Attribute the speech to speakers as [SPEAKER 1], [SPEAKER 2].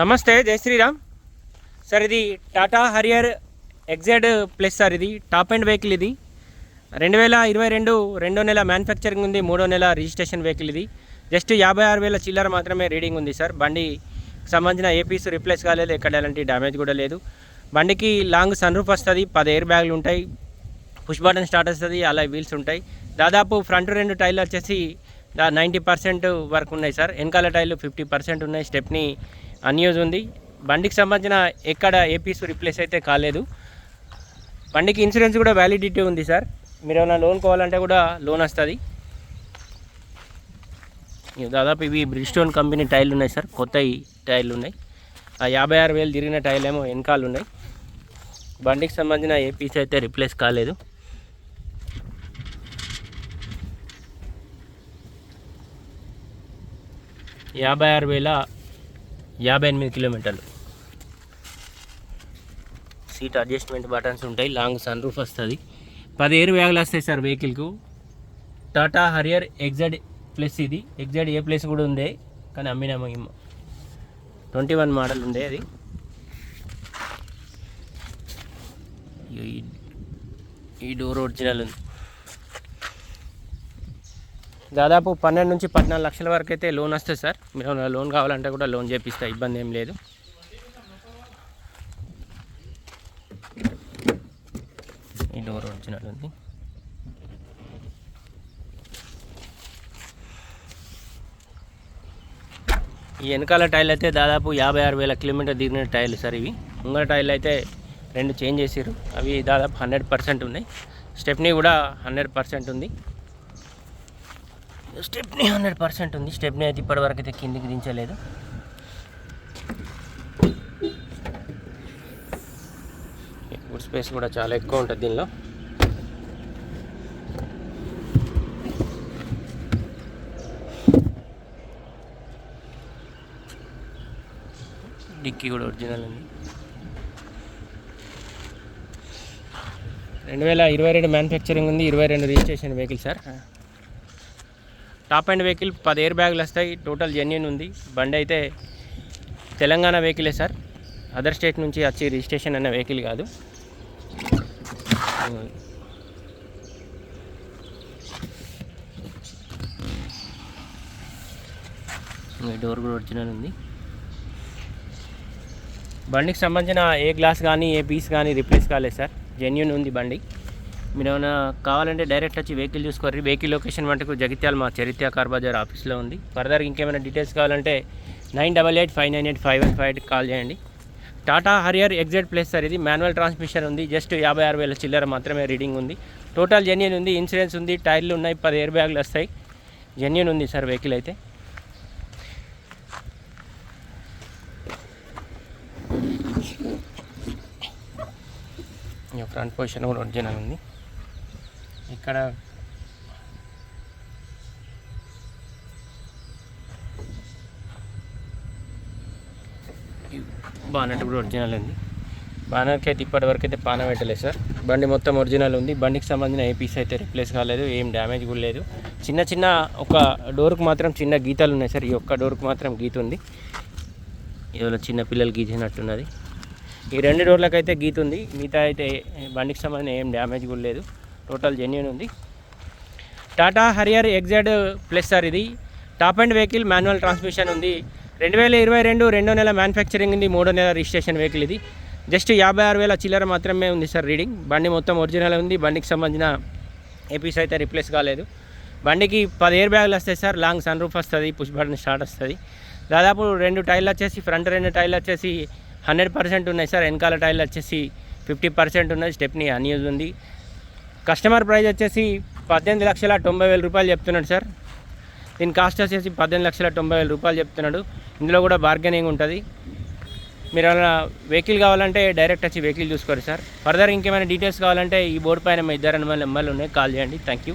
[SPEAKER 1] నమస్తే జై శ్రీరామ్. సార్ ఇది Tata Harrier XZ plus sir ఇది టాప్ అండ్ వెహికల్ ఇది. రెండు వేల ఇరవై రెండు రెండో నెల మ్యానుఫ్యాక్చరింగ్ ఉంది మూడో నెల రిజిస్ట్రేషన్ వెహికల్ ఇది. జస్ట్ యాభై ఆరు వేల చిల్లర మాత్రమే రీడింగ్ ఉంది సార్. బండి సంబంధించిన ఏపీస్ రిప్లేస్ కాలేదు ఎక్కడ ఎలాంటి డ్యామేజ్ కూడా లేదు. బండికి లాంగ్ సన్ రూఫ్ వస్తుంది పది ఎయిర్ బ్యాగులు ఉంటాయి పుష్ బటన్ స్టార్ట్ వస్తుంది అలా వీల్స్ ఉంటాయి. దాదాపు ఫ్రంట్ రెండు టైర్లు వచ్చేసి నైంటీ పర్సెంట్ వరకు ఉన్నాయి సార్. వెనకాల టైర్లు ఫిఫ్టీ పర్సెంట్ ఉన్నాయి. స్టెప్ని అన్యూజ్ ఉంది. బండికి సంబంధించిన ఎక్కడ ఏపీస్ రిప్లేస్ అయితే కాలేదు. బండికి ఇన్సూరెన్స్ కూడా వ్యాలిడిటీ ఉంది సార్ మీరు ఏమైనా లోన్ కావాలంటే కూడా లోన్ వస్తుంది. దాదాపు ఇవి బ్రిడ్స్టోన్ కంపెనీ టైర్లు ఉన్నాయి సార్ కొత్త టైర్లు ఉన్నాయి. ఆ యాభై ఆరు వేలు తిరిగిన టైర్లు ఏమో వెనకాలు ఉన్నాయి. బండికి సంబంధించిన ఏ పీస్ అయితే రిప్లేస్ కాలేదు. యాభై ఆరు వేల యాభై ఎనిమిది కిలోమీటర్లు. సీట్ అడ్జస్ట్మెంట్ బటన్స్ ఉంటాయి లాంగ్ సన్ రూఫ్ వస్తుంది. పదిహేను ఎయిర్ బ్యాగులు వస్తాయి సార్ వెహికల్కు. టాటా హరియర్ ఎగ్జాడ్ ప్లస్ ఇది. ఎగ్జాడ్ ఏ ప్లస్ కూడా ఉంది కానీ అమ్మినాము ట్వంటీ వన్ మోడల్ ఉండే అది. ఈ డోర్ ఒరిజినల్ ఉంది. దాదాపు పన్నెండు నుంచి పద్నాలుగు లక్షల వరకు అయితే లోన్ వస్తుంది సార్. మీరు లోన్ కావాలంటే కూడా లోన్ చేపిస్తా ఇబ్బంది ఏం లేదు. ఈ డోర్ ఒరిజినల్ ఉంది. ఈ వెనకాల టైర్లు అయితే దాదాపు యాభై ఆరు వేల కిలోమీటర్ దిగిన టైర్లు సార్ ఇవి. ముంగల టైర్లు అయితే రెండు చేంజ్ చేసారు అవి దాదాపు హండ్రెడ్ పర్సెంట్ ఉన్నాయి. స్టెప్నీ కూడా హండ్రెడ్ పర్సెంట్ ఉంది. స్టెప్ని హండ్రెడ్ పర్సెంట్ ఉంది. స్టెప్ని అయితే ఇప్పటివరకు అయితే కిందికి దించలేదు. ఫుడ్ స్పేస్ కూడా చాలా ఎక్కువ ఉంటుంది దీనిలో. డిక్కీ కూడా ఒరిజినల్ ఉంది. రెండు వేల ఇరవై రెండు మ్యానుఫ్యాక్చరింగ్ ఉంది. ఇరవై రెండు registration vehicle sir. Top end vehicle పది ఎయిర్ బ్యాగులు వస్తాయి. టోటల్ జెన్యున్ ఉంది. బండి అయితే తెలంగాణ వెహికలే సార్. అదర్ స్టేట్ నుంచి వచ్చి రిజిస్ట్రేషన్ అన్న వెహికల్ కాదు. డోర్ కూడా ఒరిజినల్ ఉంది. బండికి సంబంధించిన ఏ గ్లాస్ కానీ ఏ పీస్ కానీ రిప్లేస్ కాలేదు సార్. జెన్యున్ ఉంది బండి. మీరు ఏమైనా కావాలంటే డైరెక్ట్ వచ్చి వెహికల్ చూసుకోరు వెహికల్ లొకేషన్ మటుకు జగిత్యాల మా చరిత్ర కార్ బజార్ ఆఫీస్లో ఉంది. ఫర్దర్ ఇంకేమైనా డీటెయిల్స్ కావాలంటే nine double eight five nine eight five one five call చేయండి. Tata Harrier XZ plus sir ఇది. మాన్యువల్ ట్రాన్స్మిషన్ ఉంది. జస్ట్ యాభై ఆరు వేల చిల్లర మాత్రమే రీడింగ్ ఉంది. టోటల్ జెన్యున్ ఉంది. ఇన్సూరెన్స్ ఉంది. టైర్లు ఉన్నాయి. పది ఎయిర్ బ్యాగులు వస్తాయి. జెన్యున్ ఉంది సార్ వెహికల్ అయితే. ఫ్రంట్ పొజిషన్ కూడా ఒరిజినల్ ఉంది. ఇక్కడ బానెట్ కూడా ఒరిజినల్ ఉంది. బానర్కి అయితే ఇప్పటివరకు అయితే పాన పెట్టలేదు సార్. బండి మొత్తం ఒరిజినల్ ఉంది. బండికి సంబంధించిన ఏ పీస్ అయితే రిప్లేస్ కాలేదు ఏం డ్యామేజ్ కూడా లేదు. చిన్న చిన్న ఒక డోర్కి మాత్రం చిన్న గీతాలు ఉన్నాయి సార్. ఈ ఒక్క డోర్కి మాత్రం గీత ఉంది. ఏదో చిన్న పిల్లలు గీసినట్టున్నది. ఈ రెండు డోర్లకు అయితే గీత ఉంది. మిగతా అయితే బండికి సంబంధించిన ఏం డ్యామేజ్ కూడా లేదు. టోటల్ జెన్యున్ ఉంది. Tata Harrier XZ plus sir ఇది. Top end vehicle manual transmission ఉంది. రెండు వేల ఇరవై రెండు రెండో నెల మ్యానుఫ్యాక్చరింగ్ ఉంది. మూడో నెల రిజిస్ట్రేషన్ వెహికల్ ఇది. జస్ట్ యాభై ఆరు వేల చిల్లర మాత్రమే ఉంది సార్ రీడింగ్. బండి మొత్తం ఒరిజినల్ ఉంది. బండికి సంబంధించిన ఏపీస్ అయితే రిప్లేస్ కాలేదు. బండికి పది ఎయిర్ బ్యాగులు వస్తాయి సార్. లాంగ్ సన్ రూఫ్ వస్తుంది పుష్ బటన్ స్టార్ట్ వస్తుంది. దాదాపు రెండు టైర్లు వచ్చేసి ఫ్రంట్ రెండు టైర్లు వచ్చేసి హండ్రెడ్ పర్సెంట్ ఉన్నాయి సార్. వెనకాల టైర్లు వచ్చేసి ఫిఫ్టీ పర్సెంట్ ఉన్నది స్టెప్ని అన్యూజ్ ఉంది. కస్టమర్ ప్రైస్ వచ్చేసి పద్దెనిమిది లక్షల తొంభై వేల రూపాయలు చెప్తున్నాడు సార్. దీని కాస్ట్ వచ్చేసి పద్దెనిమిది లక్షల తొంభై వేల రూపాయలు చెప్తున్నాడు. ఇందులో కూడా బార్గెనింగ్ ఉంటుంది. మీరు ఏమైనా వెహికల్ కావాలంటే డైరెక్ట్ వచ్చి వెహికల్ చూసుకోరు సార్. ఫర్దర్ ఇంకేమైనా డీటెయిల్స్ కావాలంటే ఈ బోర్డు పైన మా ఇద్దరు నెంబర్లు ఉన్నాయి. కాల్ చేయండి. Thank you